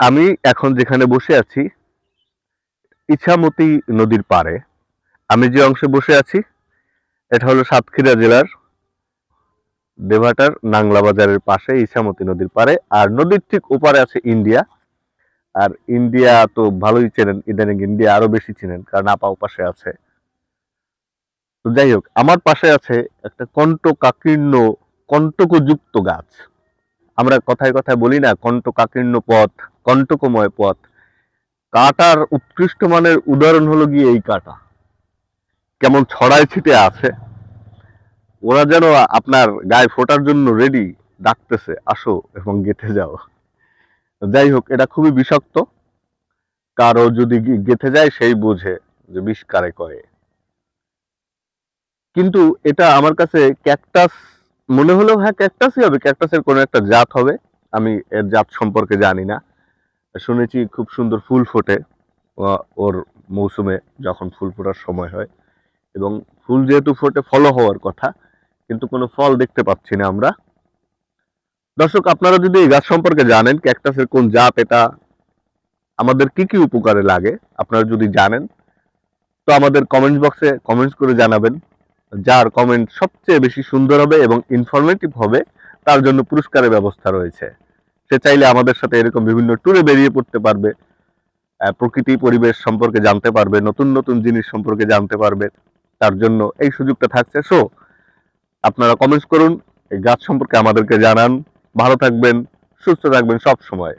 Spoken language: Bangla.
আমি এখন যেখানে বসে আছি, ইছামতি নদীর পাড়ে। আমি যে অংশে বসে আছি, এটা হলো সাতক্ষীরা জেলার দেভাটার নাংলা বাজারের পাশে ইছামতি নদীর পাড়ে। আর নদীর ঠিক ওপারে আছে ইন্ডিয়া। আর ইন্ডিয়া তো ভালোই চেনেন, ইদানিং ইন্ডিয়া আরও বেশি চেনেন, কারণ আপা পাশে আছে। তো যাই হোক, আমার পাশে আছে একটা কণ্ঠকাকীর্ণ কণ্টকযুক্ত গাছ। আমরা কথায় কথায় বলি না কণ্ঠকাকীর্ণ পথ, কণ্টকময় পথ। কাটার উৎকৃষ্ট মানের উদাহরণ হলো গিয়ে এই কাটা। কেমন ছড়ায় ছিটে আছে। ওরা যেন আপনার গায়ে ফোটার জন্য রেডি ডাকতেছে, আসো এবং গেথে যাও। যাই হোক, এটা খুবই বিষাক্ত। কারও যদি গেথে যায়, সেই বোঝে যে বিষ কারে কয়ে কিন্তু এটা আমার কাছে ক্যাকটাস মনে হলো হ্যাঁ ক্যাকটাসই হবে। ক্যাকটাসের কোনো একটা জাত হবে। আমি এর জাত সম্পর্কে জানি না। শুনেছি খুব সুন্দর ফুল ফোটে ওর মৌসুমে যখন ফুল ফোটার সময় হয়। এবং ফুল যেহেতু ফোটে ফলো হওয়ার কথা, কিন্তু কোনো ফল দেখতে পাচ্ছি না আমরা। দর্শক, আপনারা যদি এই গাছ সম্পর্কে জানেন, ক্যাকটাসের কোন জাত এটা, আমাদের কি কি উপকারে লাগে, আপনারা যদি জানেন, তো আমাদের কমেন্ট বক্সে কমেন্টস করে জানাবেন। যার কমেন্ট সবচেয়ে বেশি সুন্দর হবে এবং ইনফরমেটিভ হবে, তার জন্য পুরস্কারের ব্যবস্থা রয়েছে। সে চাইলে আমাদের সাথে এরকম বিভিন্ন ট্যুরে বেরিয়ে পড়তে পারবে প্রকৃতি, পরিবেশ সম্পর্কে জানতে পারবে, নতুন নতুন জিনিস সম্পর্কে জানতে পারবে, তার জন্য এই সুযোগটা থাকছে। সো আপনারা কমেন্টস করুন, এই গাছ সম্পর্কে আমাদেরকে জানান। ভালো থাকবেন, সুস্থ থাকবেন সব সময়।